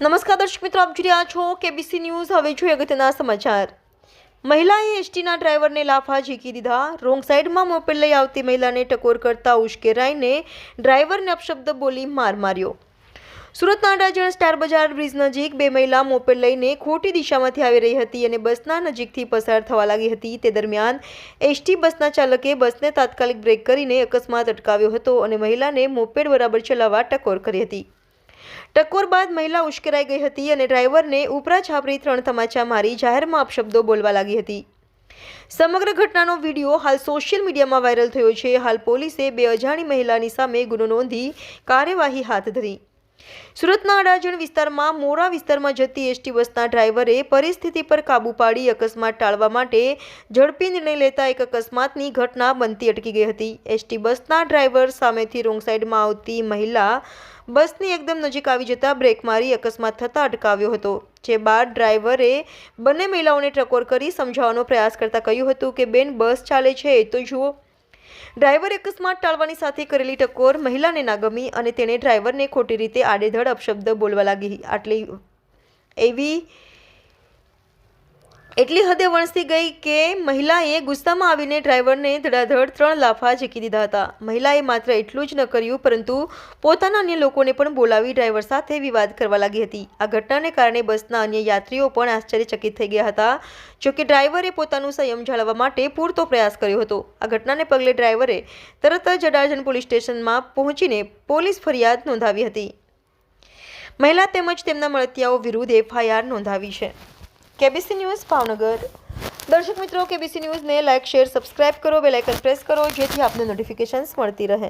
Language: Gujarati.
નમસ્કાર દર્શક મિત્રો, આપ જોઈ રહ્યા છો કેબીસી ન્યૂઝ હવે જોઈએ અગત્યના સમાચાર. મહિલાએ એસટીના ડ્રાઈવરને લાફા ઝીકી દીધા. રોંગ સાઈડમાં મોપેડ લઈ આવતી મહિલાને ટકોર કરતા ઉશ્કેરાઈને ડ્રાઈવરને અપશબ્દ બોલી માર માર્યો. સુરતના અડાજણ સ્ટાર બજાર બ્રિજ નજીક બે મહિલા મોપેડ લઈને ખોટી દિશામાંથી આવી રહી હતી અને બસના નજીકથી પસાર થવા લાગી હતી. તે દરમિયાન એસટી બસના ચાલકે બસને તાત્કાલિક બ્રેક કરીને અકસ્માત અટકાવ્યો હતો અને મહિલાને મોપેડ બરાબર ચલાવવા ટકોર કરી હતી. ટકોર બાદ મહિલા ઉશ્કેરાઈ ગઈ હતી અને ડ્રાઈવરને ઉપરા છાપરી ત્રણ તમાચા મારી જાહેરમાં અપશબ્દો બોલવા લાગી હતી. સમગ્ર ઘટનાનો વીડિયો હાલ સોશિયલ મીડિયામાં વાયરલ થયો છે. હાલ પોલીસે બે અજાણી મહિલાની સામે ગુનો નોંધી કાર્યવાહી હાથ ધરી. સુરતના અડાજણ વિસ્તારમાં મોરા વિસ્તારમાં જતી એસટી બસના ડ્રાઈવરે પરિસ્થિતિ પર કાબૂ પાડી અકસ્માત ટાળવા માટે ઝડપી નિર્ણય લેતા એક અકસ્માતની ઘટના બનતી અટકી ગઈ હતી. એસટી બસના ડ્રાઈવર સામેથી રોંગ સાઈડમાં આવતી મહિલા બસની એકદમ નજીક આવી જતા બ્રેક મારી અકસ્માત થતાં અટકાવ્યો હતો, જે બાદ ડ્રાઈવરે બંને મહિલાઓને ટકોર કરી સમજાવવાનો પ્રયાસ કરતા કહ્યું હતું કે, બેન, બસ ચાલે છે, એ તો જુઓ. ડ્રાઈવર અકસ્માત ટાળવાની સાથે કરેલી ટકોર મહિલાને ના ગમી અને તેણે ડ્રાઈવરને ખોટી રીતે આડેધડ અપશબ્દ બોલવા લાગી. આટલી એવી એટલી હદે વણસી ગઈ કે મહિલાએ ગુસ્સામાં આવીને ડ્રાઈવરને ધડાધડ ત્રણ લાફા ઝીકી દીધા હતા. મહિલાએ માત્ર એટલું જ ન કર્યું, પરંતુ પોતાના અન્ય લોકોને પણ બોલાવી ડ્રાઈવર સાથે વિવાદ કરવા લાગી હતી. આ ઘટનાને કારણે બસના અન્ય યાત્રીઓ પણ આશ્ચર્યચકિત થઈ ગયા હતા જોકે ડ્રાઈવરે પોતાનું સંયમ જાળવવા માટે પૂરતો પ્રયાસ કર્યો હતો. આ ઘટનાને પગલે ડ્રાઈવરે તરત જ અડાજણ પોલીસ સ્ટેશનમાં પહોંચીને પોલીસ ફરિયાદ નોંધાવી હતી. મહિલા તેમજ તેમના મળતિયાઓ વિરુદ્ધ એફઆઈઆર નોંધાવી છે. KBC news, Bhavnagar. દર્શક મિત્રો, કેબીસી ન્યૂઝને લાઇક શેર સબસ્ક્રાઇબ કરો બેલાઇકન પ્રેસ કરો, જેથી આપને નોટિફિકેશન્સ મળતી રહે.